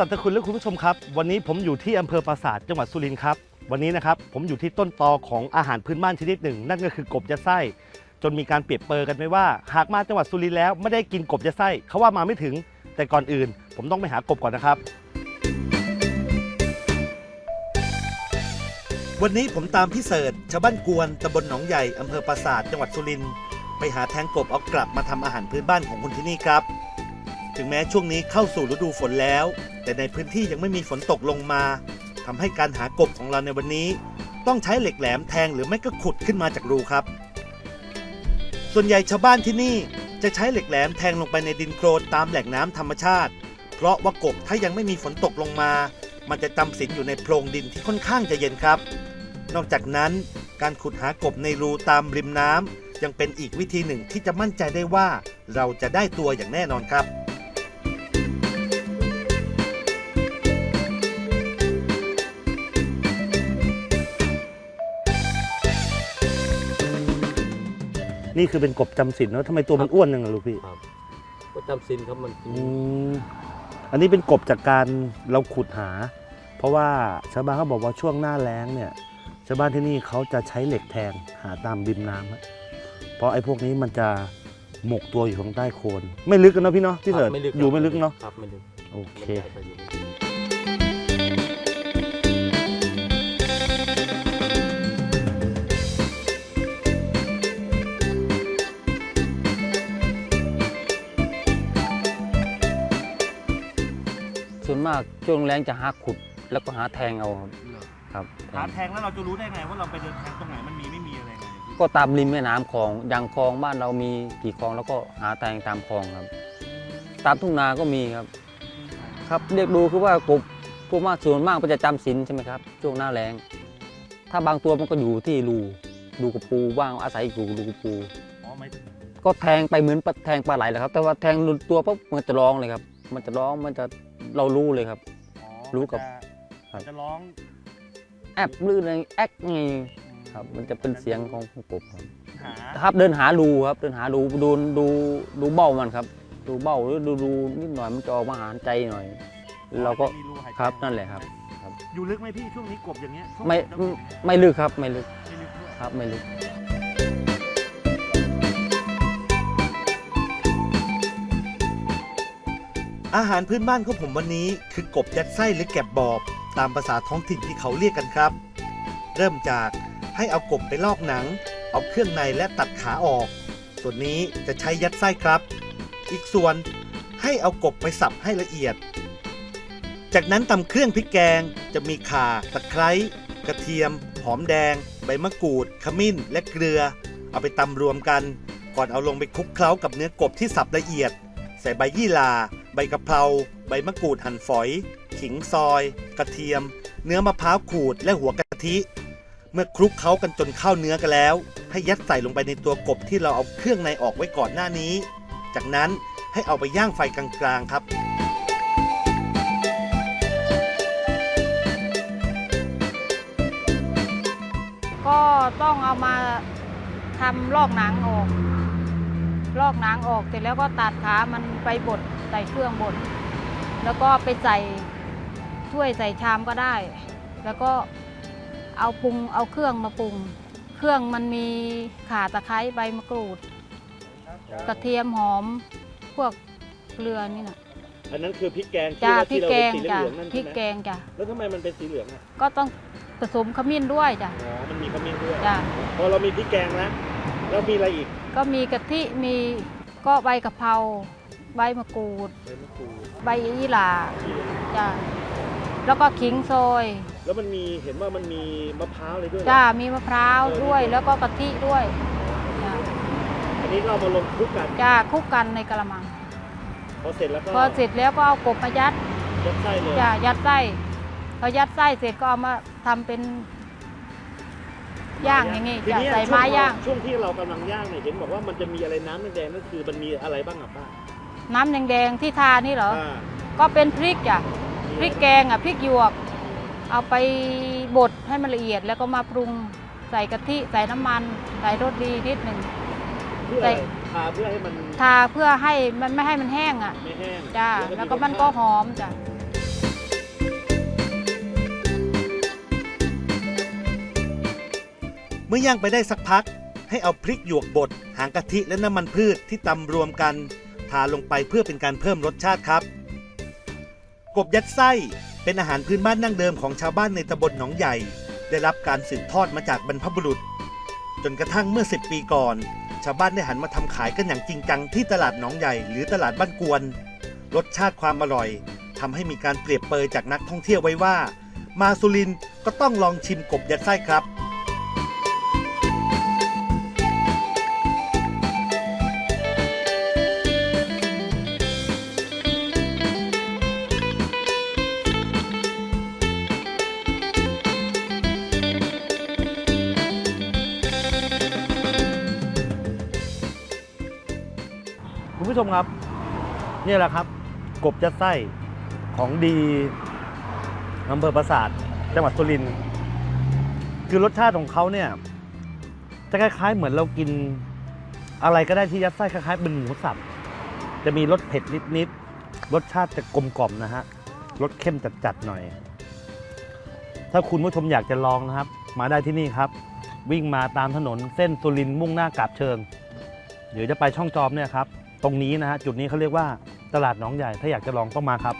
สัตว์คุณและคุณผู้ชมครับ วันนี้ผมอยู่ที่อำเภอปราสาทจังหวัดสุรินทร์ครับ วันนี้นะครับผมอยู่ที่ต้นตอของอาหารพื้นบ้านชนิดหนึ่ง นั่นก็คือกบยัดไส้ จนมีการเปรียบเปรยกันไว้ว่า หากมาจังหวัดสุรินทร์แล้วไม่ได้กินกบยัดไส้เขาว่ามาไม่ถึง แต่ก่อนอื่น ผมต้องไปหากบก่อนนะครับ วันนี้ผมตามพี่เสิร์ชชาวบ้านกวนตำบลหนองใหญ่อำเภอปราสาทจังหวัดสุรินทร์ไปหาแทงกบเอากลับมาทำอาหารพื้นบ้านของคนที่นี่ครับ ถึงแม้ช่วงนี้เข้าสู่ฤดูฝนแล้ว แต่ในพื้นที่ยังไม่มีฝนตกลงมาทำให้การหากบของเราในวันนี้ ต้องใช้เหล็กแหลมแทงหรือไม่ก็ขุดขึ้นมาจากรูครับ ส่วนใหญ่ชาวบ้านที่นี่จะใช้เหล็กแหลมแทงลงไปในดินโคลนตามแหล่งน้ำธรรมชาติ เพราะว่ากบถ้ายังไม่มีฝนตกลงมา มันจะจำศีลอยู่ในโพรงดินที่ค่อนข้างจะเย็นครับ นอกจากนั้นการขุดหากบในรูตามริมน้ำยังเป็นอีกวิธีหนึ่งที่จะมั่นใจได้ว่าเราจะได้ตัวอย่างแน่นอนครับ นี่คือเป็นกบจำศีลแล้วทำไมตัวมันอ้วนจังอะลูกพี่ครับก็จำสินครับมันกินอืมอันนี้เป็นกบจากการเราขุดหา เพราะว่าชาวบ้านเขาบอกว่าช่วงหน้าแล้งเนี่ย ชาวบ้านที่นี่เขาจะใช้เหล็กแทงหาตามริมน้ำฮะเพราะไอ้พวกนี้มันจะหมกตัวอยู่ข้างใต้โคลนไม่ลึกกันเนาะพี่เนาะพี่เสิร์ชครับไม่ลึกอยู่ไม่ลึกเนาะ ครับไม่ลึกโอเคมันใหญ่ไปอยู่ มากช่วงแรงจะหาขุดแล้วก็หาแทงเอาครับครับหาแทงแล้วเราจะรู้ได้ไงว่าเราไปเดินแทงตรงไหนมันมีไม่มีอะไรไงก็ตามริมแม่น้ำคลองอย่างคลองบ้านเรามีกี่คลองแล้วก็หาแทงตามคลองครับ ตามทุ่งนาก็มีครับ ครับเรียกดูคือว่ากบพวกมากส่วนมากมันจะจำศีลใช่ไหมครับช่วงหน้าแรงถ้าบางตัวมันก็อยู่ที่รูรูกับปูบ้างอาศัยอยู่รูกับปู อ๋อไม่ก็แทงไปเหมือนปลาแทงปลาไหลแหละครับ แต่ว่าแทงหลุดตัวปุ๊บมันจะร้องเลยครับ มันจะร้องมันจะ เรารู้เลยครับ อ๋อรู้กับมันจะร้องแอบลื่นอะไรแอกไงครับ มันจะเป็นเสียงของของกบครับ หาครับเดินหารูครับเดินหารูดูดูดูเบ้ามันครับ ดูเบ้าหรือดูรูนิดหน่อยมันจะออกมาหารใจหน่อย เราก็มีหายใจครับนั่นแหละครับ อยู่ลึกไหมพี่ช่วงนี้กบอย่างเงี้ยช่วงไม่ กบจะไม่ลึกครับไม่ลึกไม่ลึกด้วย ครับไม่ลึก อ อาหารพื้นบ้านของผมวันนี้คือกบยัดไส้หรือแกบบอบ ตามภาษาท้องถิ่นที่เขาเรียกกันครับ เริ่มจากให้เอากบไปลอกหนัง เอาเครื่องในและตัดขาออก ส่วนนี้จะใช้ยัดไส้ครับ อีกส่วนให้เอากบไปสับให้ละเอียด จากนั้นตำเครื่องพริกแกงจะมีข่าตะไคร้กระเทียม หอมแดง ใบมะกรูด ขมิ้น และเกลือ เอาไปตำรวมกัน ก่อนเอาลงไปคลุกเคล้ากับเนื้อกบที่สับละเอียด ใส่ใบยี่หร่า ใบกะเพรา ใบมะกรูดหั่นฝอย ขิงซอย กระเทียม เนื้อมะพร้าวขูดและหัวกะทิ เมื่อคลุกเคล้ากันจนเข้าเนื้อกันแล้ว ให้ยัดใส่ลงไปในตัวกบที่เราเอาเครื่องในออกไว้ก่อนหน้านี้ จากนั้นให้เอาไปย่างไฟกลางๆครับก็ต้องเอามาทำลอกหนังออก ลอกหนังออกเสร็จแล้วก็ตัดขามันไปบดใส่เครื่องบดแล้วก็ไปใส่ถ้วยใส่ชามก็ได้ แล้วก็เอาปรุงเอาเครื่องมาปรุง เครื่องมันมีข่าตะไคร้ใบมะกรูด กระเทียมหอมพวกเกลือนี่นะอันนั้นคือพริกแกงจ้าพริที่กเราแกเป็นงสีเหจ้าลืองๆนั่นพริใช่กไหมแกงจ้ะแล้วทำไมมันเป็นสีเหลืองอะก็ต้องผสมขมิ้นด้วยจ้ะอ๋อมันมีขมิ้นด้วยจ้ะพอเรามีพริกแกงแล้ว แล้วมีอะไรอีกก็มีกะทิมีก็ใบกะเพราใบมะกรูด ใบมะกรูดใบยี่หร่าจ้ะแล้วก็ขิงซอยแล้วมันมีเห็นว่ามันมีมะพร้าวอะไรด้วยเหรอจ้ามีมะพร้าวเออด้วยแล้วก็กะทิด้วยจ้ะอันนี้ก็เอามาลงคลุกกันจ้าคลุกกันในกระมัง พอเสร็จแล้วก็พอเสร็จแล้วก็เอากบมายัดยัดไส้เลย จ้ายัดไส้พอยัดไส้เสร็จก็เอามาทำเป็น ย่างอย่างงี้ทีจ้ะนี้ใส่ไม้ย่าง ช่วงที่เรากำลังย่างเนี่ยเห็นบอกว่ามันจะมีอะไรน้ำแดงๆนั่นคือมันมีอะไรบ้างอะป้าน้ำแดงๆที่ทานี่เหรออ่าก็เป็นพริกจ้ะพริกแกงอะพริกหยวก เอาไปบดให้มันละเอียดแล้วก็มาปรุงใส่กะทิใส่น้ำมันใส่รสดีนิดหนึ่ง เพื่อใส่อะไรทาเพื่อให้มันทาเพื่อให้มันไม่ให้มันแห้งอะไม่แห้งจ้าแล้วก็มันก็หอมจ้ะ มื่อย่างไปได้สักพัก ให้เอาพริกหยวกบดหางกะทิและน้ำมันพืชที่ตำรวมกัน ทาลงไปเพื่อเป็นการเพิ่มรสชาติครับ กบยัดไส้เป็นอาหารพื้นบ้านดั้งเดิมของชาวบ้านในตำบลหนองใหญ่ ได้รับการสืบทอดมาจากบรรพบุรุษ จนกระทั่งเมื่อ 10 ปีก่อน ชาวบ้านได้หันมาทำขายกันอย่างจริงจังที่ตลาดหนองใหญ่หรือตลาดบ้านกวน รสชาติความอร่อยทำให้มีการเปรียบเปยจากนักท่องเที่ยวไว้ว่า มาสุรินก็ต้องลองชิมกบยัดไส้ครับ ผู้ชมครับนี่แหละครับ กบยัดไส้ของดีอำเภอปราสาทจังหวัดสุรินทร์คือรสชาติของเขาเนี่ยจะคล้ายๆ เหมือนเรากินอะไรก็ได้ที่ยัดไส้คล้ายๆเป็นหมูสับจะมีรสเผ็ดนิดๆรสชาติจะกลมกล่อมนะฮะรสเข้มจัดๆหน่อย ถ้าคุณผู้ชมอยากจะลองนะครับ มาได้ที่นี่ครับ วิ่งมาตามถนนเส้นสุรินทร์มุ่งหน้ากาบเชิงเดี๋ยวจะไปช่องจอมเนี่ยครับ ตรงนี้นะฮะจุดนี้เขาเรียกว่าตลาดหนองใหญ่ถ้าอยากจะลองต้องมาครับ